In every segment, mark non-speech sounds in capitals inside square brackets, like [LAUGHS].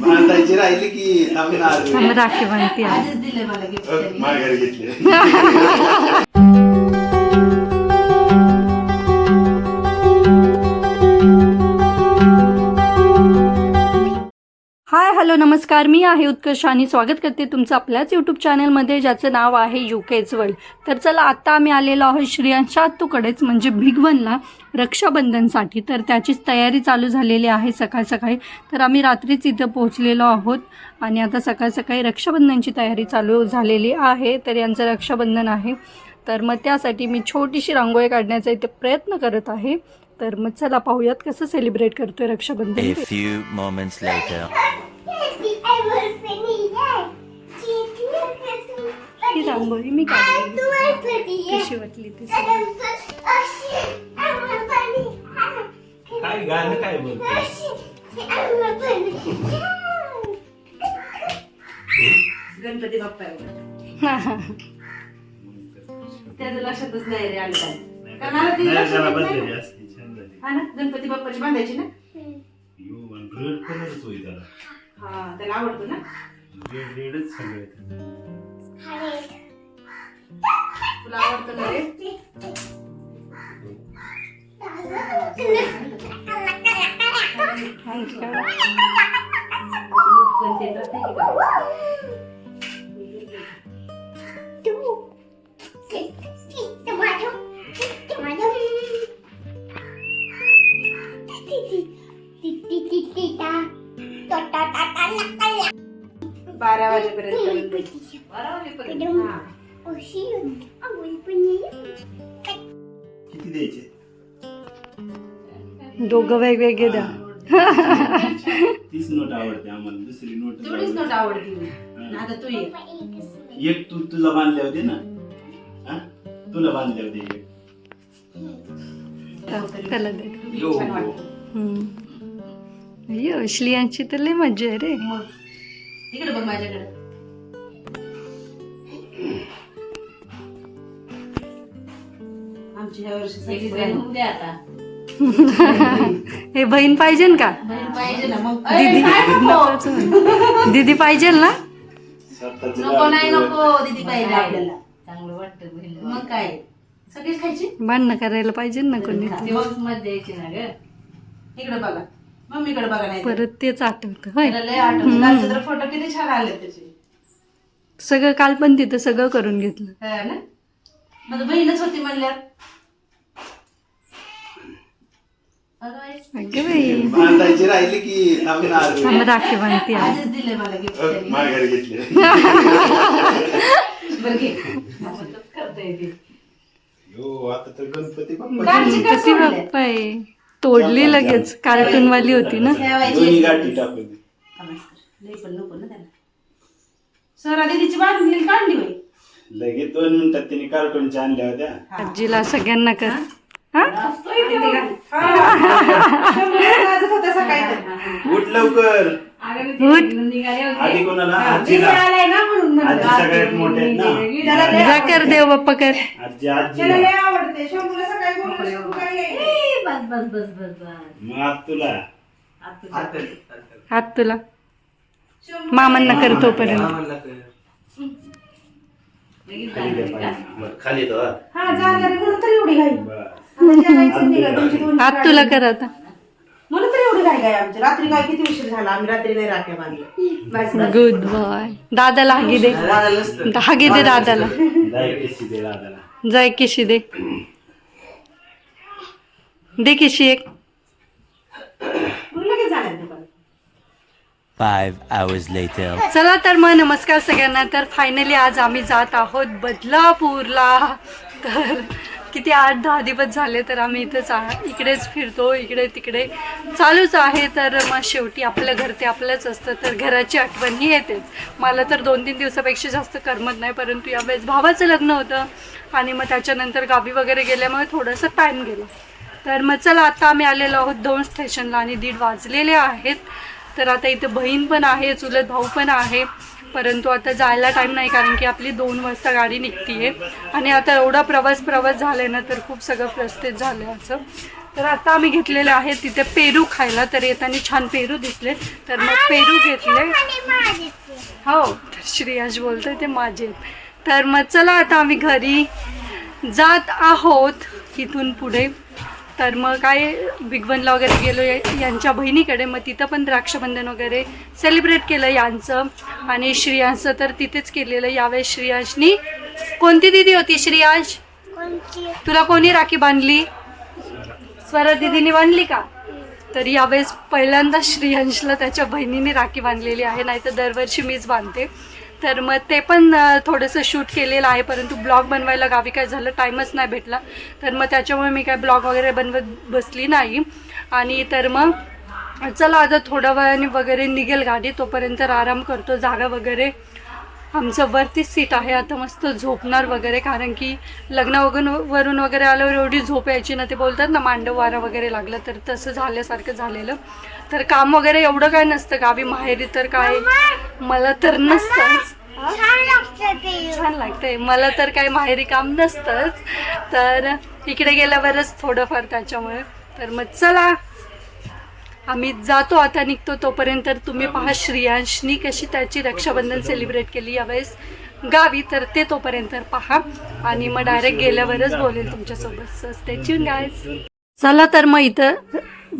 बांधायची राहिली की थांबणार आम्ही राखी बांधते. आज. आधीच दिले मला गिफ्ट माघारी घेतली. [LAUGHS] हॅलो नमस्कार. मी आहे उत्कर्ष आणि स्वागत करते तुमचं आपल्याच यूट्यूब चॅनलमध्ये ज्याचं नाव आहे यू केच वर्ल्ड तर चला आत्ता आम्ही आलेलो आहोत श्रियांशा आत्तूकडेच म्हणजे भिगवनला रक्षाबंधनसाठी. तर त्याचीच तयारी चालू झालेली आहे सकाळ सकाळी. तर आम्ही रात्रीच इथं पोहोचलेलो आहोत. आणि आता सकाळ सकाळी रक्षाबंधनची तयारी चालू झालेली आहे. तर यांचं रक्षाबंधन आहे. तर मग त्यासाठी मी छोटीशी रांगोळी काढण्याचा इथे प्रयत्न करत आहे. तर मग चला पाहूयात कसं सेलिब्रेट करतोय रक्षाबंधन. ते. ही रांगोळी मी काढली कशी वाटली ती सांग. काय गाणं काय बोलतो गणपती बाप्पा. [LAUGHS] त्याचं लक्षातच नाही रे काय. ते नाही, लक्षात येत नाही बदलेली ना. हा ना गणपती बाप्पाची बांधायची ना त्याला हा त्याला आवडतो ना? रेड रेडच सगळे तुला आवडतं ना रे? आणखी बारा वाजेपर्यंत. बारा वाजेपर्यंत हा. किती द्यायचे दोघं वेगवेगळे द्या तीच नोट आवडते आम्हाला दुसरी नोट तेवढीच नोट आवडती. आता तू ये एक तू तुला बांधल्या होते ना हा? तुला बांधल्या होते एक. त्याला दे. छान वाटतं. हम्म. अय्यो श्लियांची तर लय मजा आहे रे मग इकडे बघ माझ्याकडे. आमची ह्या वर्षी सगळी बहीण. होऊ द्या आता. हे बहीण पाहिजे का? बहीण पाहिजे ना मग. दीदी काय नको? दीदी पाहिजे ना? नको नाही नको दीदी पाहिजे आपल्याला. चांगलं वाटतं मग काय? सगळीच खायची? भांडणं करायला पाहिजे ना कोणी? मजा यायची ना ग. इकडे बघा. मम्मीकडे बघा नाही तर. परत तेच आठवतं फोटो किती छान आले त्याचे. सगळं काल पण तिथं सगळं करून घेतलं. हा ना? माझं बहीणच होती म्हणल्यावर. अगं बाई, अगं बाई. बांधायची राहिली की थांबणार आम्ही राखी बांधते आज. आधीच दिले मला गिफ्ट अ, माघारी घेतली. बरं घे. आपण तर करतोय ते. यो आता तर गणपती बाप्पा. कालची काय? बाप्पा आहे. तोडली लगेच. कार्टून वाली होती ना. दोन्ही गाठी सरा बांधली काढली बाई. लगेच दोन मिनिटात तिने कार्टूनच्या आणल्या होत्या. आजीला सगळ्यांना कर. हा? उठ लवकर. आधी कोणाला? आजीला. आजी सगळ्यात मोठे आहेत ना. जा कर देव बाप्पा कर. आजी आजीला बस बस बस बस बस. मग आज तुला? हात तुला. मामांना कर तोपर्यंत. लगेच खाली दे जाणार का? पाहिजे. बरं, खाली तो हा. जाणार आहे म्हणून तर एवढी घाई. बरं. हात तुला. कर आता. म्हणून तर एवढी घाई काय आमची. रात्री काय किती उशीर झाला? आम्ही रात्री नाही राख्या बांधल्या गुड बॉय दादाला हागी दे. हागी दे दादाला जाय केसी दे दादाला. जाय किशी दे दे किशी एक मग लगेच जाणार दुकानात Five hours later. चला तर मग नमस्कार सगळ्यांना. तर फायनली आज आम्ही जात आहोत बदलापूरला. तर किती आठ दहा दिवस झाले तर आम्ही इथंच इकडेच फिरतो इकडे तिकडे चालूच आहे. तर मग शेवटी आपलं घर ते आपलंच असतं. तर घराची आठवण ही येतेच. मला तर दोन तीन दिवसापेक्षा जास्त करमत नाही परंतु यावेळेस भावाचं लग्न होतं. आणि मग त्याच्यानंतर गावी वगैरे गेल्यामुळे थोडंसं टाईम गेला. तर मग चला आता आम्ही आलेलो आहोत दोन स्टेशनला आणि दीड वाजलेले आहेत. तर आता इथं बहीण पण आहे चुलत भाऊ पण आहे. परंतु आता जायला टाईम नाही कारण की आपली दोन वाजता गाडी निघतीये. आणि आता एवढा प्रवास प्रवास झालाय ना तर खूप सगळं प्रस्थित झालं असं. तर आता आम्ही घेतलेले आहे तिथे पेरू खायला. तर येताना छान पेरू दिसले. तर मग पेरू घेतले. हो तर श्रेयाश बोलतोय ते माझे. तर मग चला आता आम्ही घरी जात आहोत इथून पुढे. तर मग काय बिग बनला वगैरे गेलो यांच्या बहिणीकडे. मग तिथं पण द्राक्षबंधन वगैरे सेलिब्रेट केलं यांचं. आणि श्रियांचं तर तिथेच केलेलं. यावेळेस श्रियांशनी कोणती दिदी होती श्रियांश? तुला कोणी राखी बांधली? स्वरा दिदीने बांधली का? तर यावेळेस पहिल्यांदा श्रियांशला त्याच्या बहिणीने राखी बांधलेली आहे. नाही तर दरवर्षी मीच बांधते. तर मग ते पण थोडंसं शूट केलेलं आहे परंतु ब्लॉग बनवायला गावी काय झालं टाईमच नाही भेटला. तर मग त्याच्यामुळे मी काय ब्लॉग वगैरे बनवत बसली नाही. आणि तर मग चला आता थोड्या वेळाने वगैरे निघेल गाडी तोपर्यंत आराम करतो जागा वगैरे आमचं वरतीच सीट आहे. आता मस्त झोपणार वगैरे कारण की लग्न वगैरे वरून वगैरे आल्यावर एवढी झोप यायची ना ते बोलतात ना मांडव वारा वगैरे लागलं तर तसं झाल्यासारखं झालेलं. तर काम वगैरे एवढं काय नसतं गावी माहेरी तर काय? मला तर नसतंच. छान लागतंय. मला तर काय माहेरी काम नसतंच. तर इकडे गेल्यावरच थोडंफार त्याच्यामुळे. तर मग चला. आम्ही जातो आता निघतो तोपर्यंत तर तुम्ही पहा श्रियांशनी कशी त्याची रक्षाबंधन सेलिब्रेट केली. यावेळेस गावी तर ते तोपर्यंत पहा. आणि मग डायरेक्ट गेल्यावरच बोलेल तुमच्यासोबत. त्याची गायज चला तर मग इथं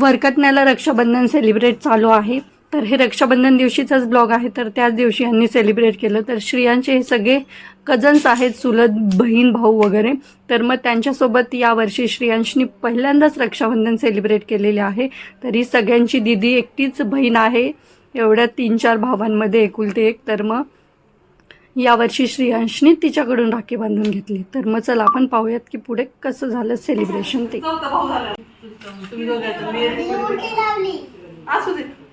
वरकतण्याला रक्षाबंधन सेलिब्रेट चालू आहे. तर हे रक्षाबंधन दिवशीचाच ब्लॉग आहे तर त्याच दिवशी यांनी सेलिब्रेट केलं. तर श्रियांचे हे सगळे कझन्स आहेत चुलत बहीण भाऊ वगैरे. तर मग त्यांच्यासोबत यावर्षी श्रियांशनी पहिल्यांदाच रक्षाबंधन सेलिब्रेट केलेले आहे. तर ही सगळ्यांची दिदी एकटीच बहीण आहे. एवढ्या तीन चार भावांमध्ये एकुलते एक. तर मग यावर्षी श्रियांशनी तिच्याकडून राखी बांधून घेतली. तर मग चला आपण पाहूयात की पुढे कसं झालं सेलिब्रेशन ते. तुम्ही दोघांचं मी असू दे.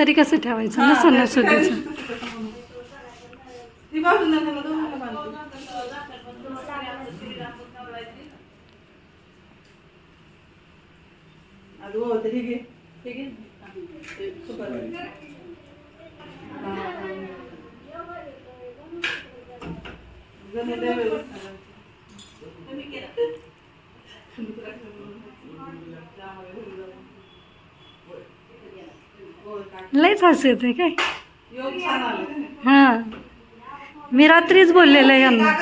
तरी कसं ठेवायचं? ना सणासुदीचं ती बाजूला त्यांना दोघांना बांधते. अगं हो, तर हे घे. हे घे. हे सुपारी. हा, हा. जणू लय वेळ बसणार. लयच हसू येते काय. हा. मी रात्रीच बोललेलं आहे यांना?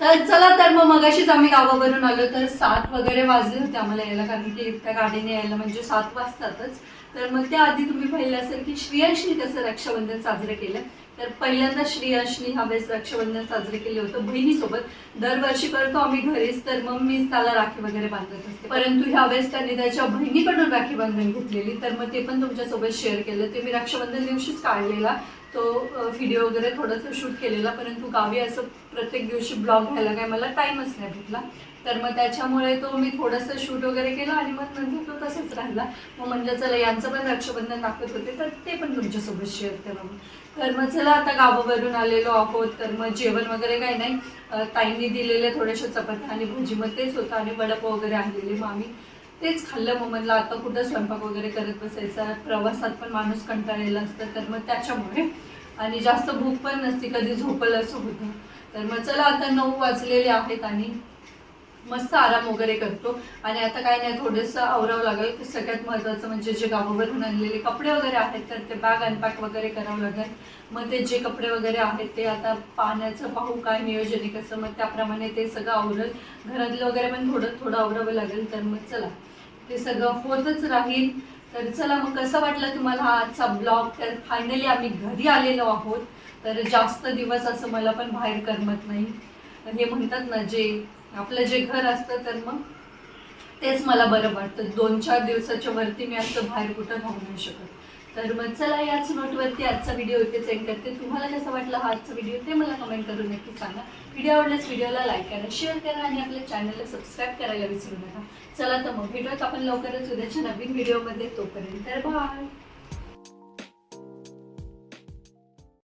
तर चला तर मग मगाशीच आम्ही गावावरून आलो तर सात वगैरे वाजले होते आम्हाला यायला कारण की त्या गाडीने यायला म्हणजे सात वाजतातच. तर मग त्याआधी तुम्ही पाहिलं असेल की श्रियांशनी कसं रक्षाबंधन साजरं केलं. तर पहिल्यांदा श्रियांशनी हवेस रक्षाबंधन साजरे केले होतं बहिणीसोबत. दरवर्षी करतो आम्ही घरीच तर मग मीच त्याला राखी वगैरे बांधत असते. परंतु ह्यावेळेस त्यांनी त्याच्या बहिणीकडून राखी बांधून घेतलेली तर मग ते पण तुमच्यासोबत शेअर केलं. ते मी रक्षाबंधन दिवशीच काढलेला. तो व्हिडिओ वगैरे थोडंसं शूट केलेला परंतु गावी असं प्रत्येक दिवशी ब्लॉग घ्यायला काय मला टाईमच नाही भेटला. तर मग त्याच्यामुळे तो मी थोडंसं शूट वगैरे केलं आणि मग नंतर तो तसंच राहिला. मग म्हणजे चला यांचं पण रक्षाबंधन दाखवत होते तर ते पण तुमच्यासोबत शेअर करा तर मग चला आता गावावरून आलेलो आहोत. तर मग जेवण वगैरे काही नाही. ताईंनी दिलेले थोड्याशा चपात्या आणि भजी मग तेच होतं आणि वडापाव वगैरे आणलेले मग आम्ही तेच खाल्लं मग म्हटलं आता कुठं स्वयंपाक वगैरे करत बसायचा? प्रवासात पण माणूस कंटाळलेला असतं तर मग त्याच्यामुळे. आणि जास्त भूक पण नसते कधी झोपल असं होतं तर मग चला आता नऊ वाजलेले आहेत आणि मस्त आराम वगैरे करतो. आणि आता काय नाही थोडंसं आवरावं लागेल. सगळ्यात महत्त्वाचं म्हणजे जे गावावरून आणलेले कपडे वगैरे आहेत तर ते बॅग अनपॅक वगैरे करावं लागेल. मग ते जे कपडे वगैरे आहेत ते आता पाण्याचं पाहू काय नियोजन आहे कसं मग त्याप्रमाणे ते सगळं आवरल. घरातलं वगैरे पण थोडं थोडं आवरावं लागेल तर मग चला. ते सगळं होतच राहील. तर चला मग कसं वाटलं तुम्हाला हा आजचा ब्लॉग? तर फायनली आम्ही घरी आलेलो आहोत. तर जास्त दिवस असं मला पण बाहेर करमत नाही. हे म्हणतात ना जे आपलं जे घर असतं तर मग तेच मला बरं वाटतं. दोन चार दिवसाच्या वरती मी असं बाहेर कुठं राहू नाही शकत. तर मग चला याच नोटवरती आजचा व्हिडिओ इथे सेंड करते. तुम्हाला कसा वाटलं हा आजचा व्हिडिओ ते मला कमेंट करून नक्की सांगा. व्हिडिओ आवडल्यास व्हिडिओला लाईक करा शेअर करा आणि आपल्या चॅनलला सबस्क्राईब करायला विसरू नका. चला तर मग भेटूयात आपण लवकरच उद्याच्या नवीन व्हिडिओमध्ये तोपर्यंत बाय